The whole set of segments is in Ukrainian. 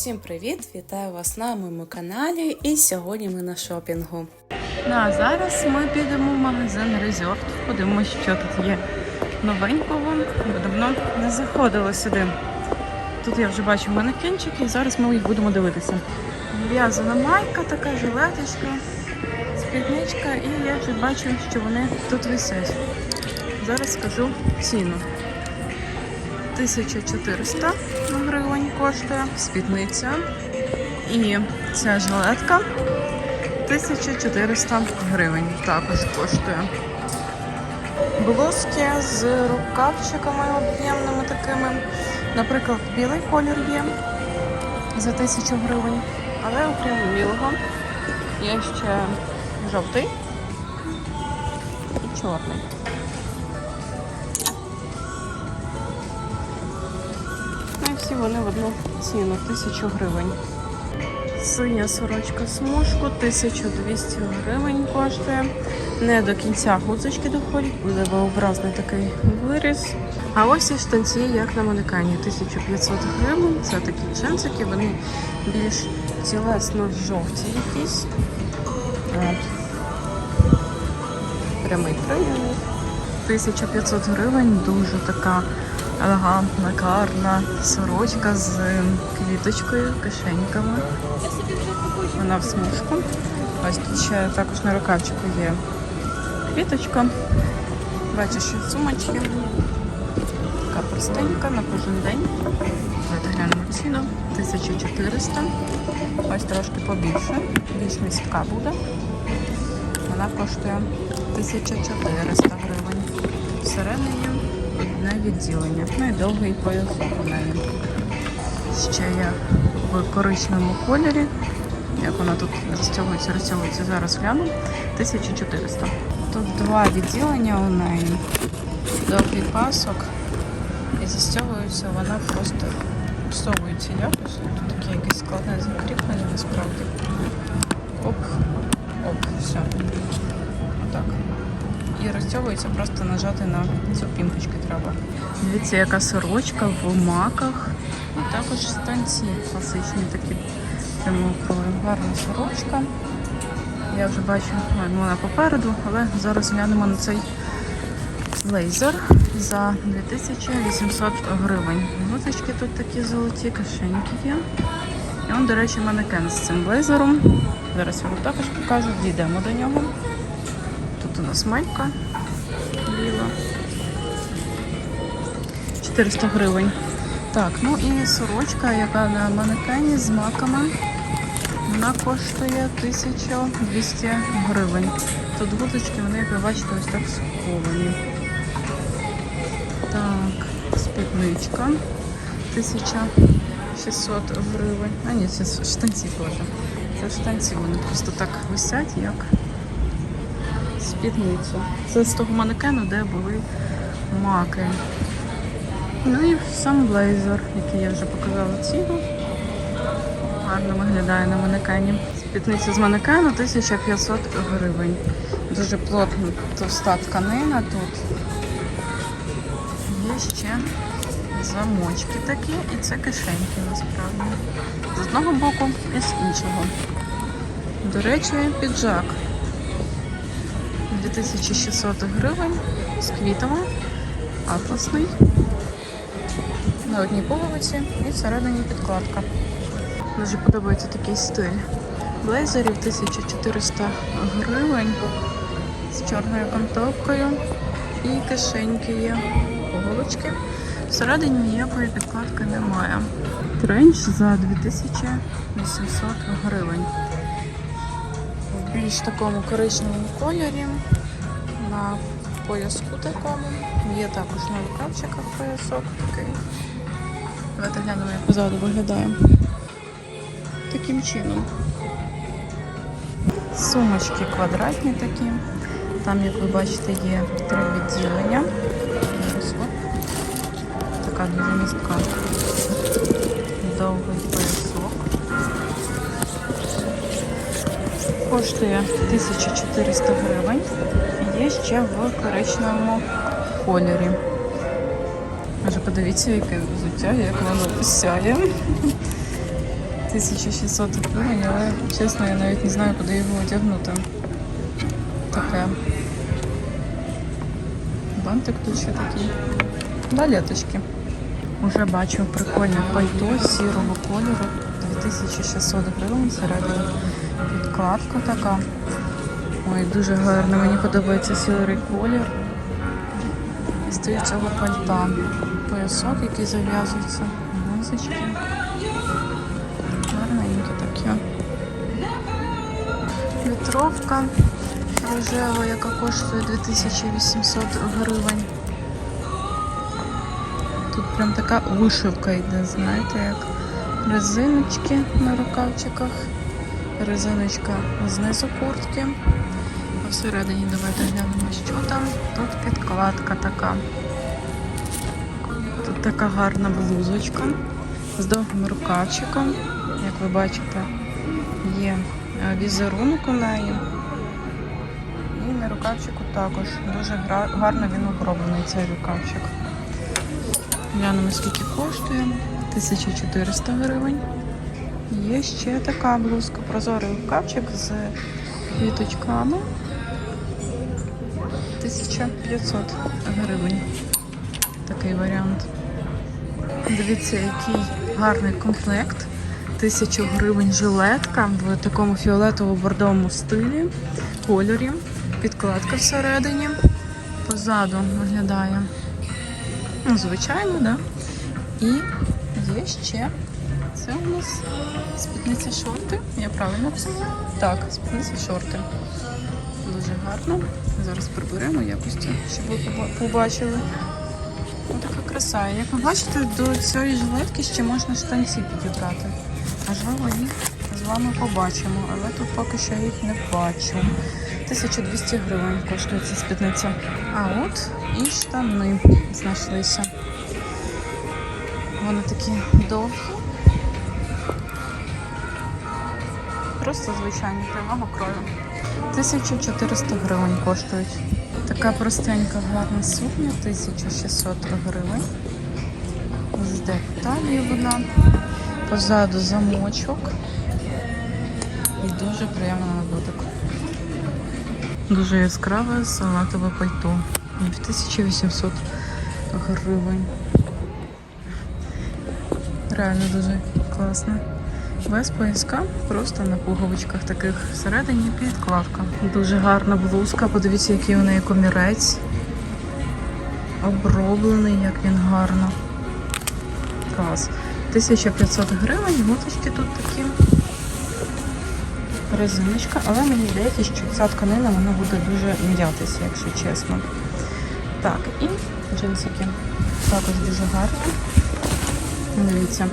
Усім привіт! Вітаю вас на моєму каналі. І сьогодні ми на шопінгу. Ну а зараз ми підемо в магазин Resort. Подивимося, що тут є новенького. Бо давно не заходила сюди. Тут я вже бачу манекенчики, і зараз ми їх будемо дивитися. В'язана майка, така жилеточка, спідничка, і я вже бачу, що вони тут висять. Зараз скажу ціну. 1400 гривень коштує спідниця. І ця жилетка 1400 гривень також коштує. Блузки з рукавчиками об'ємними такими. Наприклад, білий колір є за 1000 гривень. Але окрім білого є ще жовтий і чорний. Вони в одну ціну 1000 гривень. Синя сорочка смужку 1200 гривень коштує. Не до кінця гудзочки доходять, буде V-образний такий виріз. А ось і штанці, як на манекані, 1500 гривень. Це такі джинсики, вони більш тілесно жовті якісь. Прямий край. 1500 гривень, дуже така елегантна, гарна сорочка з квіточкою, кишеньками. Вона в смужку. Ось тут ще також на рукавчику є квіточка. Бачиш, що сумочки. Така простенька на кожен день. Давайте глянемо ціну. 1400. Ось трошки побільше. Більш містка буде. Вона коштує 1400 гривень. Всередині одне відділення. Ну і довгий поясок у неї. Ще є в коричневому кольорі. Як вона тут розтягується, розтягується, зараз гляну. 1400. Тут два відділення у неї. Довгий пасок. І застягується вона просто всовується якось. Тут таке якесь складне закріплення насправді. Оп, оп, все. Отак. І розтягується, просто нажати на цю пімпочку треба. Дивіться, яка сорочка в маках. І також станці класичні такі прямоугольні. Гарна сорочка. Я вже бачу, ну, вона попереду, але зараз глянемо на цей блейзер за 2800 гривень. Гудочки тут такі золоті, кишеньки є. І он, до речі, манекен з цим блейзером. Зараз я вам також покажу, дійдемо до нього. У нас майка біла. 400 гривень. Так, ну і сорочка, яка на манекені з маками. Вона коштує 1200 гривень. Тут гудочки, вони, як ви бачите, ось так сховані. Так, спідничка 1600 гривень. А ні, це штанці теж. Це штанці, вони просто так висять, як спідниця. Це з того манекену, де були маки. Ну і сам блейзер, який я вже показала ціну. Гарно виглядає на манекені. Спідниця з манекену 1500 гривень. Дуже плотна товста тканина тут. Є ще замочки такі, і це кишеньки насправді. З одного боку і з іншого. До речі, піджак. 2600 гривень з квітами, атласний. На одній пуговиці і всередині підкладка. Дуже подобається такий стиль. Блейзерів 1400 гривень з чорною кантовкою. І кишеньки є. Пуговички. Всередині ніякої підкладки немає. Тренч за 2800 гривень. Більш такому коричневому кольорі. На пояску такому. Є також на рукавчиках поясок такий. Давайте глянемо, як позаду виглядає. Таким чином. Сумочки квадратні такі. Там, як ви бачите, є три відділення. Така дуже містка. Довгий поясок. Коштує 1400 гривень. Є ще в коричневому кольорі. Може, подивіться, яке взуття, як воно сяє. 1600 гривень, але чесно, я навіть не знаю, куди його одягнути. Таке. Бантик тут ще такий. Балеточки. Уже бачу прикольне пальто сірого кольору. 2600 гривень всередині. Підкладка така. Ой, дуже гарно. Мені подобається сірий колір. І стоїть цього пальта. Поясок, який зав'язується. Гузочки. Гарненькі такі. Вітровка рожева, яка коштує 2800 гривень. Тут прям така вишивка йде, знаєте, як резиночки на рукавчиках, резиночка знизу куртки. А всередині давайте глянемо, що там. Тут підкладка така. Тут така гарна блузочка з довгим рукавчиком. Як ви бачите, є е, візерунок у неї. І на рукавчику також. Дуже гарно він оброблений цей рукавчик. Глянемо, скільки коштує. 1400 гривень. Є ще така блузка, прозорий рукавчик з квіточками. 1500 гривень. Такий варіант. Дивіться, який гарний комплект. 1000 гривень жилетка в такому фіолетово-бордовому стилі, кольорі. Підкладка всередині. Позаду виглядає. Ну, звичайно, да. І є ще. Це у нас спідниця шорти. Я правильно написала? Так, спідниця шорти. Дуже гарно. Зараз приберемо якось щоб ви побачили. Ось така краса. Як ви бачите, до цієї жилетки ще можна штанці підібрати. Можливо, їх з вами побачимо, але тут поки що їх не бачу. 1200 гривень коштує ця спідниця. А от і штани знайшлися. Вони такі довгі. Просто звичайні прямого крою. 1400 гривень коштують. Така простенька гарна сукня, 1600 гривень. З деталію вона. Позаду замочок. І дуже приємно на дотик. Дуже яскраве салатове пальто. В 1800 гривень. Реально дуже класно. Без пояска, просто на пуговичках таких всередині підкладка. Дуже гарна блузка. Подивіться, який у неї комірець. Оброблений, як він гарно. Клас. 1500 гривень, гуточки тут такі. Резиночка, але мені здається, що ця тканина вона буде дуже м'ятися, якщо чесно. Так, і джинсики. Також дуже гарні. Дивіться.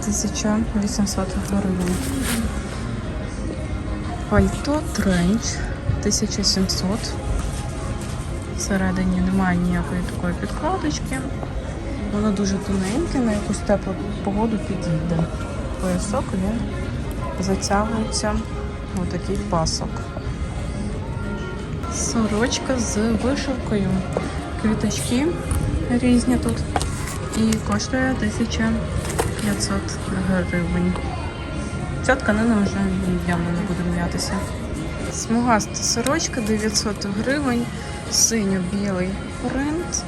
1800 гривень. Пальто тренч 1700. Всередині немає ніякої такої підкладочки. Воно дуже тоненьке, на якусь теплу погоду підійде. Поясок він затягується в такий пасок. Сорочка з вишивкою. Квіточки різні тут. І коштує 1500 гривень. Ця тканина вже явно не буде м'ятися. Смугаста сорочка 900 гривень, синьо-білий принт.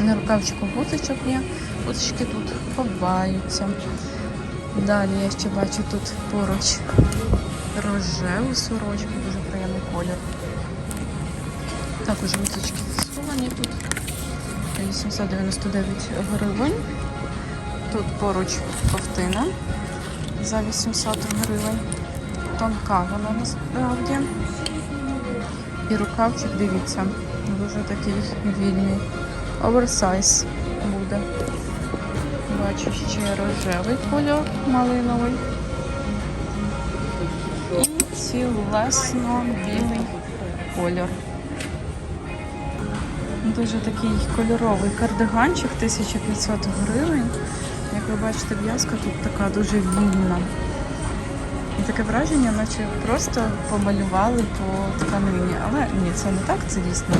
На рукавчику гуточок є. Гуточки тут ховаються. Далі я ще бачу тут поруч рожеву сорочку, дуже приємний колір. Також гуточки сховані тут. 899 гривень. Тут поруч ковтина за 800 гривень. Тонка вона насправді. І рукавчик, дивіться, дуже такий вільний. Оверсайз буде. Бачу ще рожевий кольор малиновий. І цілесно білий кольор. Дуже такий кольоровий кардиганчик 1500 гривень. Ви бачите, в'язка тут така дуже вільна. І таке враження, наче просто помалювали по тканині. Але ні, це не так, це дійсно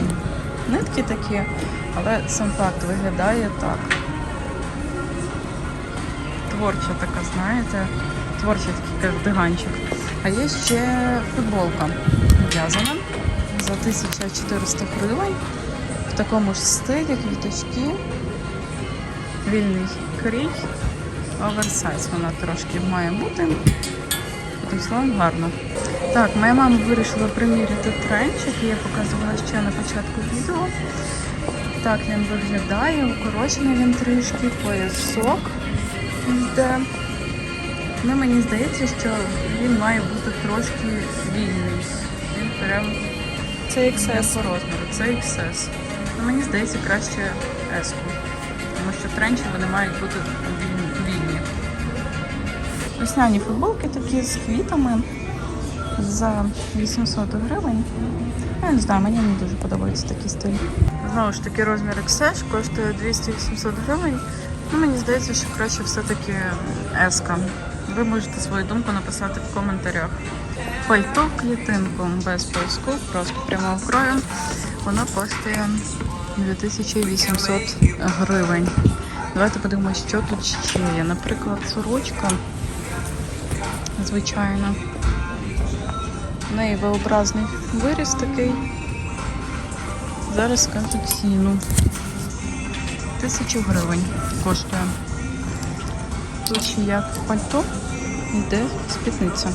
нитки такі, але сам факт виглядає так. творча така, знаєте, творчий такий кардиганчик. А є ще футболка в'язана за 1400 гривень. В такому ж стилі квіточки. Вільний крій. Оверсайз вона трошки має бути. Словом, гарно. Так, моя мама вирішила приміряти тренч, який я показувала ще на початку відео. Так він виглядає, укорочений він трішки, поясок йде. Ну, мені здається, що він має бути трошки вільний. Він прям Це не по розміру. Це XS. Ну, мені здається, краще S. Тому що тренчі вони мають бути вільні. Весняні футболки такі з квітами за 800 гривень. Я не знаю, мені не дуже подобається такий стиль. Знову ж таки, розмір XS коштує 200-800 гривень. Ну, мені здається, що краще все-таки S. Ви можете свою думку написати в коментарях. Пальто клітинку без пояску, просто прямого крою. Воно коштує 2800 гривень. Давайте подивимося, що тут ще є. Наприклад, сорочка звичайна. В неї V-образний виріс такий. Зараз скажу ціну. Тисячу гривень коштує. Тут ще як пальто йде спідниця.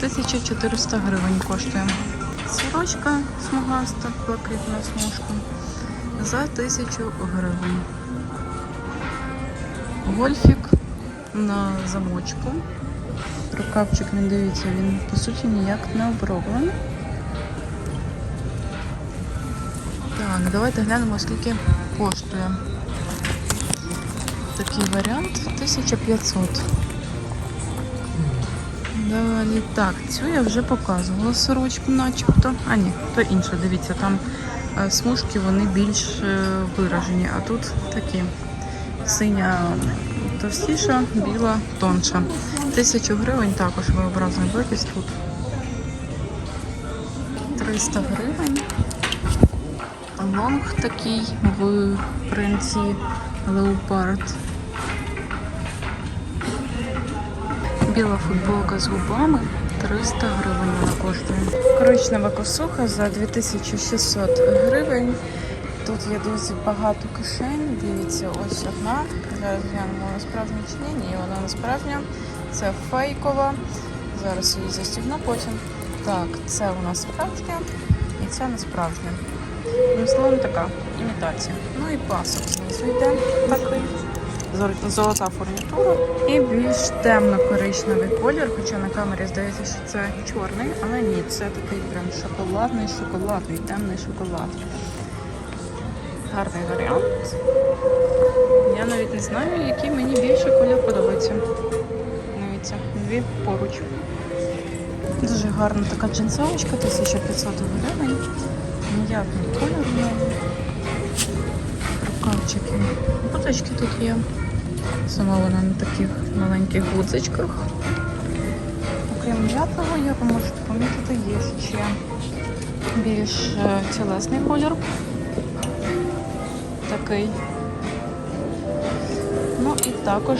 Тисяча 400 гривень коштує. Сорочка смугаста, блакитна смужка за тисячу гривень. Гольфік на замочку. Рукавчик, він дивіться, він по суті ніяк не оброблений. Так, давайте глянемо, скільки коштує. Такий варіант 1500. Далі так, цю я вже показувала сорочку, начебто. А ні, то інше, дивіться, там е, смужки вони більш е, виражені, а тут такі синя товстіша, біла тонша. Тисячу гривень також виобразний випис тут. 300 гривень. Лонг такий в принці леопард. Біла футболка з губами 300 гривень вона коштує. Коричнева косуха за 2600 гривень. Тут є дуже багато кишень. Дивіться, ось одна. Зараз глянемо на справжню чи ні. Ні, вона не справжня. Це фейкова. Зараз її застігну потім. Так, це у нас справжня і це не справжня. Ну, словом, така імітація. Ну і пасок знизу йде такий. Золота фурнітура. І більш темно-коричневий колір, хоча на камері здається, що це чорний, але ні, це такий прям шоколадний, шоколадний, темний шоколад. Гарний варіант. Я навіть не знаю, який мені більше колір подобається. Дивіться, дві поруч. Дуже гарна така джинсовочка, 1500 гривень. М'ятний колір в. Рукавчики. Буточки тут є. Сама вона на таких маленьких гудзичках. Окрім м'ятного, як ви можете помітити, є ще більш е, тілесний колір. Такий. Ну і також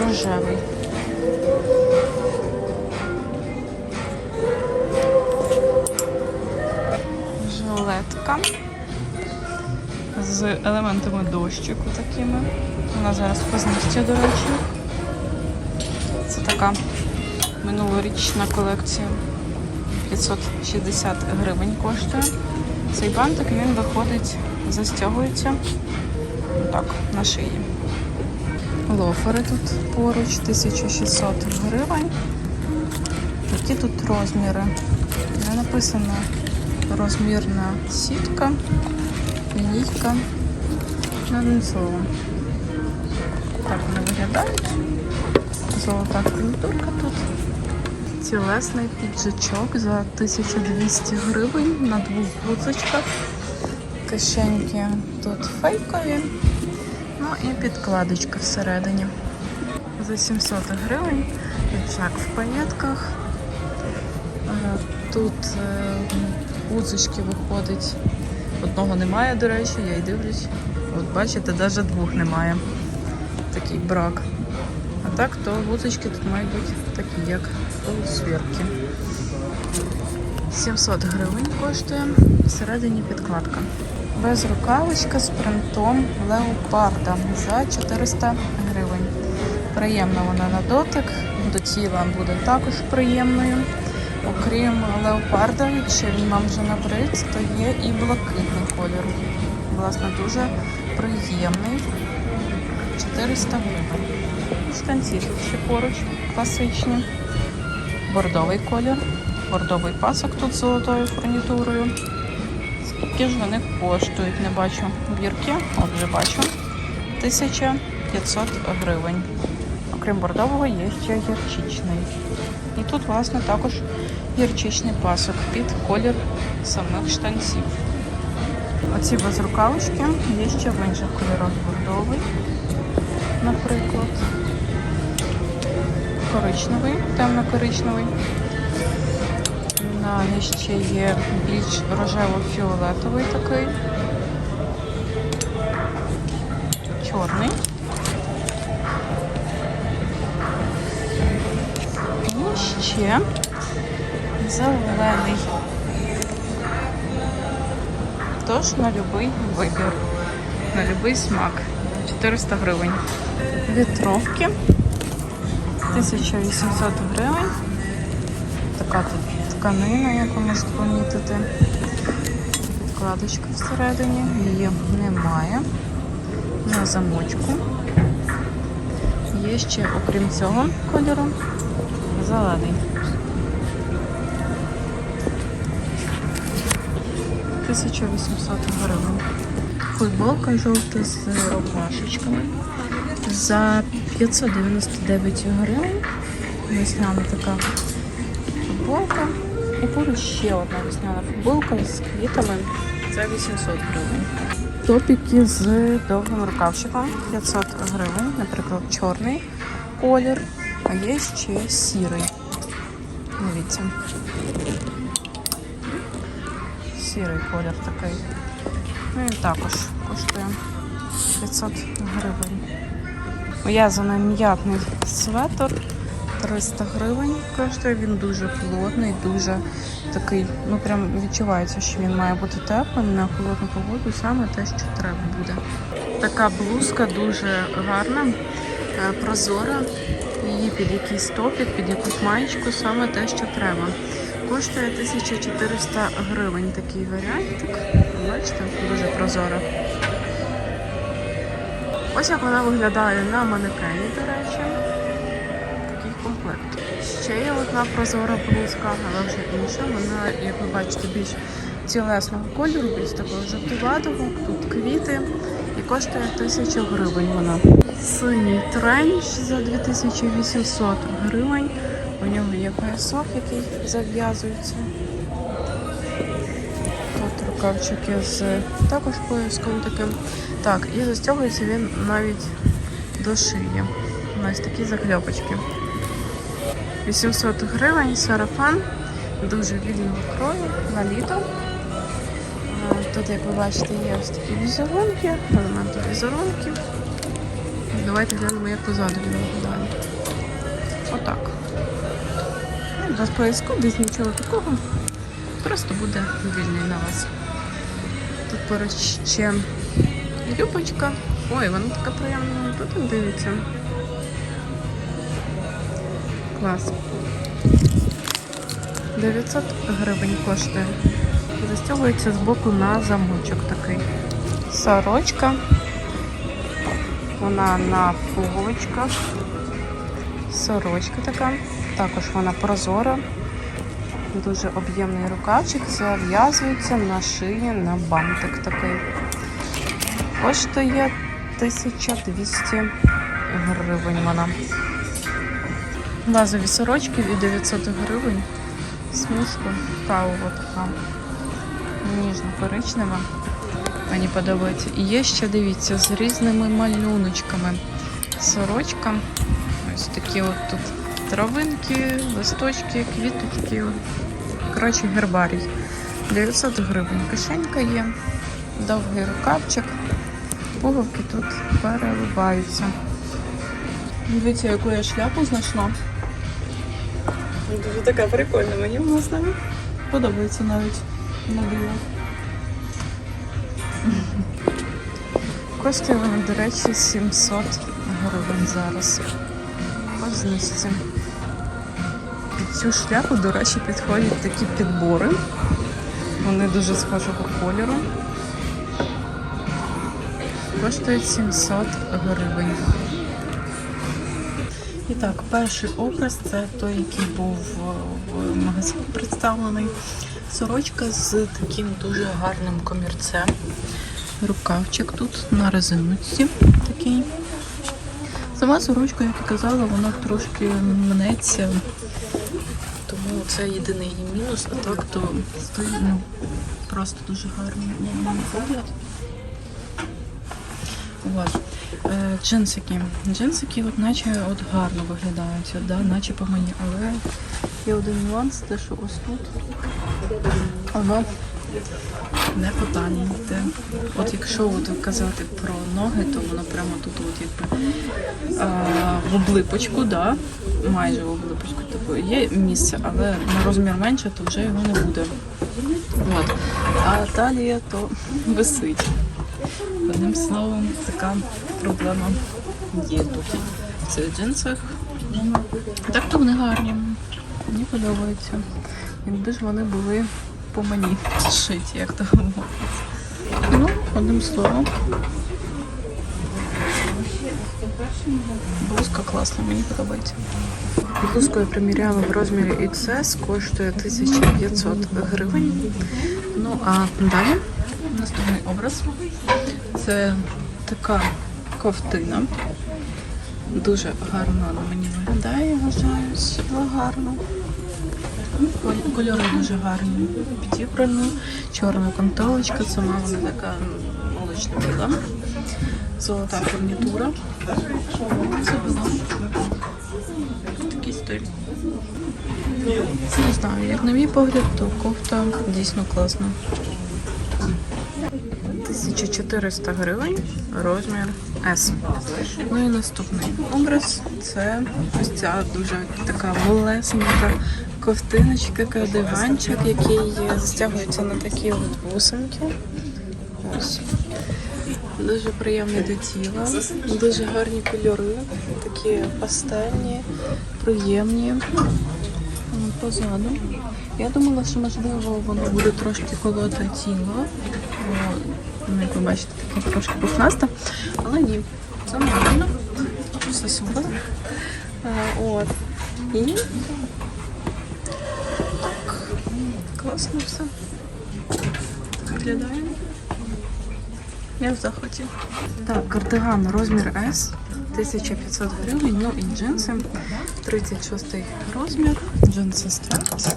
рожевий. Жилетка з елементами дощику такими. Вона зараз по до речі. Це така минулорічна колекція. 560 гривень коштує. Цей бантик він виходить, застягується так, на шиї. Лофери тут поруч 1600 гривень. Які тут розміри? Не написано розмірна сітка, лінійка. Ну, одним словом. Так вони виглядають. Золота фурнітурка тут. Тілесний піджачок за 1200 гривень на двох гудзичках. Кишеньки тут фейкові. Ну і підкладочка всередині. За 700 гривень. Піджак в паєтках. Е, Тут е, виходить. Одного немає, до речі, я й дивлюсь. От бачите, навіть двох немає. Такий брак. А так, то вузочки тут мають бути такі, як у свірки. 700 гривень коштує. Всередині підкладка. Без рукавичка з принтом леопарда за 400 гривень. Приємна вона на дотик, до тіла буде також приємною. Окрім леопарда, якщо він вам вже набрид, то є і блакитний колір. Власне, дуже приємний. 400 гривень. Штанці ще поруч класичні. Бордовий колір. Бордовий пасок тут з золотою фурнітурою. Скільки ж вони коштують? Не бачу бірки. От вже бачу. 1500 гривень. Окрім бордового, є ще гірчичний. І тут, власне, також гірчичний пасок під колір самих штанців. Оці безрукавочки є ще в інших кольорах бордовий, наприклад. Коричневий, темно-коричневий. Далі ще є більш рожево-фіолетовий такий. Чорний. І ще зелений. Тож на будь-який вибір, на будь-який смак. 400 гривень. Вітровки 1800 гривень. Така тут тканина, як ви можете помітити. Підкладочка всередині. Її немає. На замочку. Є ще, окрім цього кольору, зелений. 1800 гривень. Футболка жовта з ромашечками за 599 гривень. Весняна така футболка. І поруч ще одна весняна футболка з квітами за 800 гривень. Топіки з довгим рукавчиком 500 гривень, наприклад, чорний колір, а є ще сірий. Дивіться. Сірий колір такий. Ну він також коштує 500 гривень. В'язаний м'ятний светр 300 гривень коштує. Він дуже плотний, дуже такий, ну прям відчувається, що він має бути теплим на холодну погоду, саме те, що треба буде. Така блузка дуже гарна, е, прозора. Її під якийсь топік, під якусь маєчку, саме те, що треба. Коштує 1400 гривень такий варіантик. Бачите, дуже прозора. Ось як вона виглядає на манекені, до речі. Комплект. Ще є одна прозора блузка, але вже інша. Вона, як ви бачите, більш тілесного кольору, більш такого жовтуватого. Тут квіти. І коштує 1000 гривень вона. Синій тренч за 2800 гривень. У нього є поясок, який зав'язується. Тут рукавчики з також пояском таким. Так, і застягується він навіть до шиї. Ось такі закльопочки. 800 гривень, сарафан, дуже вільного крою на літо. Тут, як ви бачите, є ось такі візерунки, елементи візерунків. Давайте глянемо, як позаду він виглядає. Отак. Ну, Без пояску, без нічого такого. Просто буде вільний на вас. Тут поруч ще юбочка. Ой, вона така приємна. Тут дивіться. Клас. 900 гривень коштує. Застягується з боку на замочок такий. Сорочка. Вона на пуговичках. Сорочка така. Також вона прозора. Дуже об'ємний рукавчик. Зав'язується на шиї на бантик такий. Коштує 1200 гривень вона. Базові сорочки від 900 гривень. Смужка кавова така. Ніжно-коричнева. Мені подобається. І є ще, дивіться, з різними малюночками. Сорочка. Ось такі от тут травинки, листочки, квіточки. Коротше, гербарій. 900 гривень. Кишенька є, довгий рукавчик. пуговки тут переливаються. Дивіться, яку я шляпу знайшла. Дуже така прикольна, мені вона навіть подобається навіть на диво. Коштує вона, до речі, 700 гривень зараз. По знижці. Під цю шляпу, до речі, підходять такі підбори. Вони дуже схожого кольору. Коштують 700 гривень. І так, перший образ це той, який був в магазині представлений. Сорочка з таким дуже гарним комірцем. Рукавчик тут на резиночці такий. Сама сорочка, як і казала, вона трошки мнеться. Тому це єдиний її мінус, а так то стоїть ну, просто дуже гарний на. Е, джинсики. Джинсики от наче от гарно виглядають, да, наче по мені, але є один нюанс, те, що ось тут воно не потанете. От якщо от казати про ноги, то воно прямо тут от якби а, в облипочку, да, майже в облипочку типу, є місце, але на розмір менше, то вже його не буде. От. А талія то висить. Одним словом, така проблема є тут в цих джинсах. Так то вони гарні. Мені подобаються. Якби ж вони були по мені зшиті, як то говориться. Ну, одним словом. Блузка класна, мені подобається. Блузку я приміряла в розмірі XS, коштує 1500 гривень. Ну а далі наступний образ. Це така ковтина. Дуже гарно вона мені виглядає, вважаю, світло гарно. Кольори дуже гарні. Підібрані. Чорна контолочка, сама вона така молочна біла. Золота фурнітура. Загалом такий стиль. Не знаю, як на мій погляд, то кофта дійсно класна. 1400 гривень, розмір S. Ну і наступний образ це ось ця дуже така малесенька ковтиночка, кардиганчик, який застягується на такі от бусинки. Ось. Дуже приємний до тіла, дуже гарні кольори, такі пастельні, приємні. Позаду. Я думала, що можливо воно буде трошки колоте тіло. Як ви бачите, таке трошки пухнасте. Але ні, це нормально. Все супер. От. І так, класно все. Виглядає. Я в захваті. Так, кардиган розмір S. 1500 гривень, ну і джинси. 36 розмір. Джинси страпс.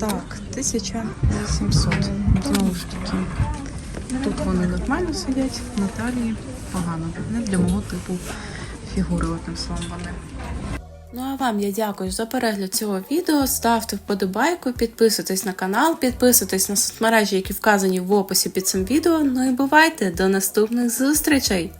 Так, 1800. Знову ж таки. Тут вони нормально сидять, на талії погано. Не для мого типу фігури, одним словом вони. Ну а вам я дякую за перегляд цього відео. Ставте вподобайку, підписуйтесь на канал, підписуйтесь на соцмережі, які вказані в описі під цим відео. Ну і бувайте до наступних зустрічей!